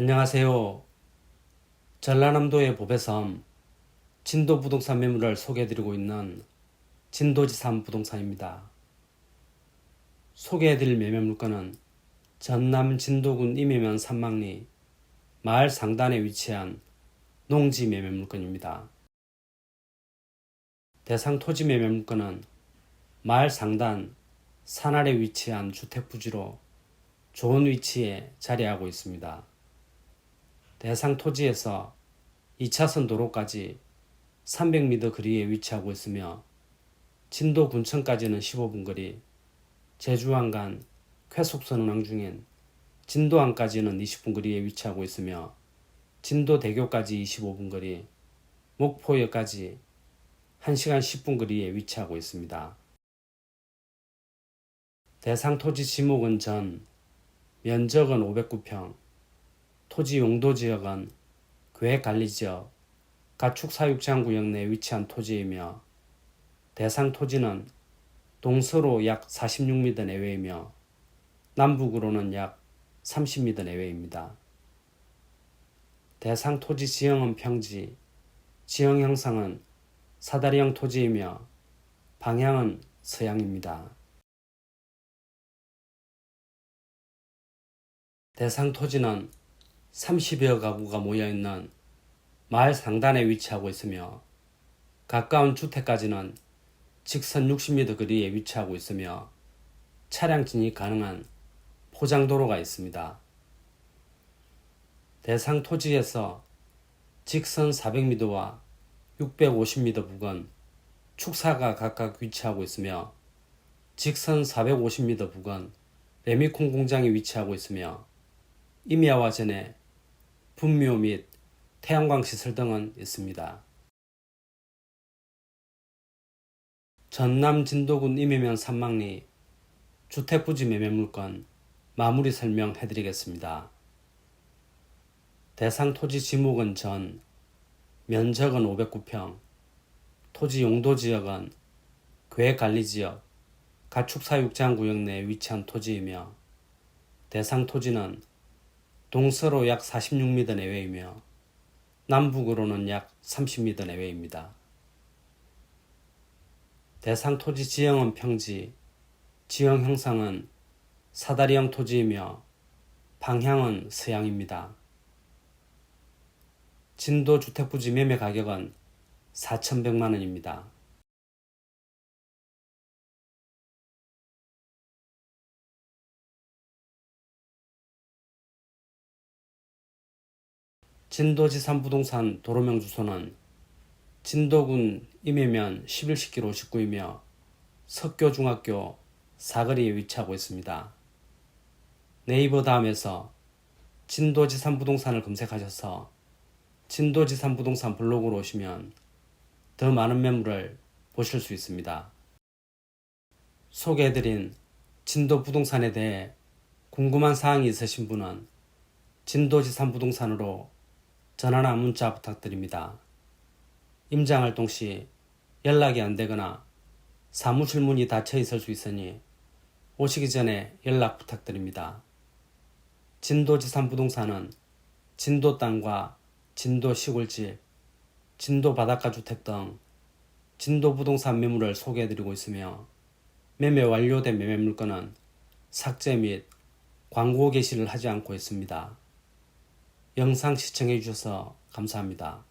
안녕하세요. 전라남도의 보배섬 진도 부동산 매물을 소개해드리고 있는 진도지산 부동산입니다. 소개해드릴 매매 물건은 전남 진도군 임해면 산막리 마을 상단에 위치한 농지 매매 물건입니다. 대상 토지 매매 물건은 마을 상단 산 아래 위치한 주택 부지로 좋은 위치에 자리하고 있습니다. 대상 토지에서 2차선 도로까지 300m 거리에 위치하고 있으며 진도 군청까지는 15분 거리, 제주항간 쾌속선 운항 중인 진도항까지는 20분 거리에 위치하고 있으며 진도 대교까지 25분 거리, 목포역까지 1시간 10분 거리에 위치하고 있습니다. 대상 토지 지목은 전, 면적은 509평, 토지 용도 지역은 계획 관리 지역, 가축 사육장구역 내에 위치한 토지이며 대상 토지는 동서로 약 46m 내외이며 남북으로는 약 30m 내외입니다. 대상 토지 지형은 평지, 지형 형상은 사다리형 토지이며 방향은 서양입니다. 대상 토지는 30여 가구가 모여있는 마을 상단에 위치하고 있으며 가까운 주택까지는 직선 60m 거리에 위치하고 있으며 차량 진입 가능한 포장도로가 있습니다. 대상 토지에서 직선 400m와 650m 부근 축사가 각각 위치하고 있으며 직선 450m 부근 레미콘 공장이 위치하고 있으며 임야와 전에 분묘 및 태양광 시 설 등은 있습니다. 전남 진도군 임해면 산막리 주택부지 매매 물건 마무리 설명해 드리겠습니다. 대상 토지 지목은 전, 면적은 509평, 토지 용도 지역은 계획관리지역, 가축사육장 구역 내에 위치한 토지이며 대상 토지는 동서로 약 46m 내외이며 남북으로는 약 30m 내외입니다. 대상 토지 지형은 평지, 지형 형상은 사다리형 토지이며 방향은 서양입니다. 진도 주택부지 매매 가격은 4,100만 원입니다. 진도지산 부동산 도로명 주소는 진도군 임해면 11시길 59이며 석교중학교 사거리에 위치하고 있습니다. 네이버 다음에서 진도지산 부동산을 검색하셔서 진도지산 부동산 블로그로 오시면 더 많은 매물을 보실 수 있습니다. 소개해드린 진도 부동산에 대해 궁금한 사항이 있으신 분은 진도지산 부동산으로 전화나 문자 부탁드립니다. 임장활동 시 연락이 안 되거나 사무실 문이 닫혀 있을 수 있으니 오시기 전에 연락 부탁드립니다. 진도지산 부동산은 진도 땅과 진도 시골집, 진도 바닷가 주택 등 진도 부동산 매물을 소개해드리고 있으며 매매 완료된 매매 물건은 삭제 및 광고 게시를 하지 않고 있습니다. 영상 시청해 주셔서 감사합니다.